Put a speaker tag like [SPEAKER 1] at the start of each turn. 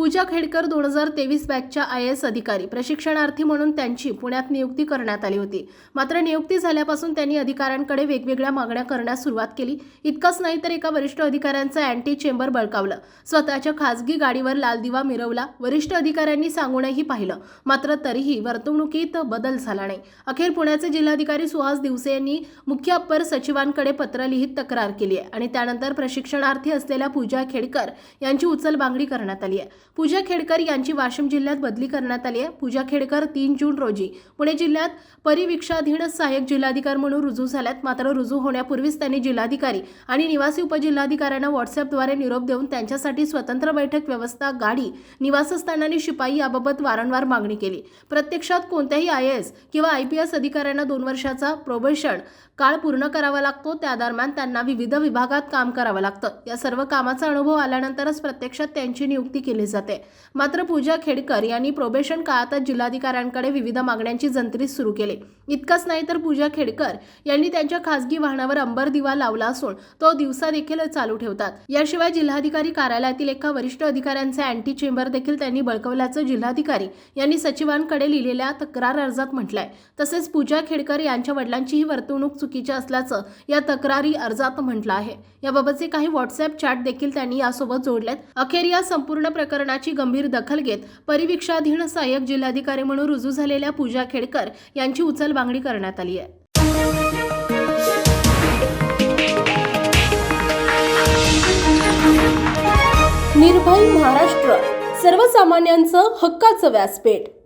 [SPEAKER 1] पूजा खेडकर दोन हजार तेवीस बॅचच्या आय एस अधिकारी प्रशिक्षणार्थी म्हणून त्यांची पुण्यात नियुक्ती करण्यात आली होती. मात्र नियुक्ती झाल्यापासून त्यांनी अधिकाऱ्यांकडे वेगवेगळ्या मागण्या करण्यास सुरुवात केली. इतकंच नाही तर एका वरिष्ठ अधिकाऱ्यांचं अँटी चेंबर बळकावलं. स्वतःच्या खासगी गाडीवर लाल दिवा मिरवला. वरिष्ठ अधिकाऱ्यांनी सांगूनही पाहिलं. मात्र तरीही वर्तवणुकीत बदल झाला नाही. अखेर पुण्याचे जिल्हाधिकारी सुहास दिवसे यांनी मुख्य अप्पर सचिवांकडे पत्र लिहित तक्रार केली आहे आणि त्यानंतर प्रशिक्षणार्थी असलेल्या पूजा खेडकर यांची उचलबांगडी करण्यात आली आहे. पूजा खेडकर यांची वाशिम जिल्ह्यात बदली करण्यात आली आहे. पूजा खेडकर तीन जून रोजी पुणे जिल्ह्यात परिवीक्षाधीन सहाय्यक जिल्हाधिकारी म्हणून रुजू झाल्यात. मात्र रुजू होण्यापूर्वीच त्यांनी जिल्हाधिकारी आणि निवासी उपजिल्हाधिकाऱ्यांना व्हॉट्सअपद्वारे निरोप देऊन त्यांच्यासाठी स्वतंत्र बैठक व्यवस्था गाडी निवासस्थान आणि शिपाई याबाबत वारंवार मागणी केली. प्रत्यक्षात कोणत्याही आय एस किंवा आय पी एस अधिकाऱ्यांना दोन वर्षाचा प्रोबेशन काळ पूर्ण करावा लागतो. त्या दरम्यान त्यांना विविध विभागात काम करावं लागतं. या सर्व कामाचा अनुभव आल्यानंतरच प्रत्यक्षात त्यांची नियुक्ती केली जाते. जाते. मात्र पूजा खेडकर यांनी प्रोबेशन काळातच जिल्हाधिकाऱ्यांकडे विविध मागण्यांची जंत्री सुरू केली. इतकंच नाही तर पूजा खेडकर यांनी त्यांच्या खासगी वाहनावर अंबर दिवा लावला असून तो दिवसा देखील चालू ठेवतात. याशिवाय जिल्हाधिकारी कार्यालयातील एका वरिष्ठ अधिकाऱ्यांचे अँटी चेंबर देखील त्यांनी बळकवल्याचं जिल्हाधिकारी यांनी सचिवांकडे लिहिलेल्या तक्रार अर्जात म्हटलंय. तसेच पूजा खेडकर यांच्या वडिलांची ही वर्तवणूक चुकीची असल्याचं या तक्रारी अर्जात म्हटलं आहे. याबाबतचे काही व्हॉट्सअप चॅट देखील त्यांनी यासोबत जोडलेत. अखेर या संपूर्ण प्रकरणाची गंभीर दखल घेत परिवीक्षाधीन सहाय्यक जिल्हाधिकारी म्हणून रुजू झालेल्या पूजा खेडकर यांची उचलबांगडी करण्यात आली आहे.
[SPEAKER 2] निर्भय महाराष्ट्र सर्वसामान्यांचं हक्काचं व्यासपीठ.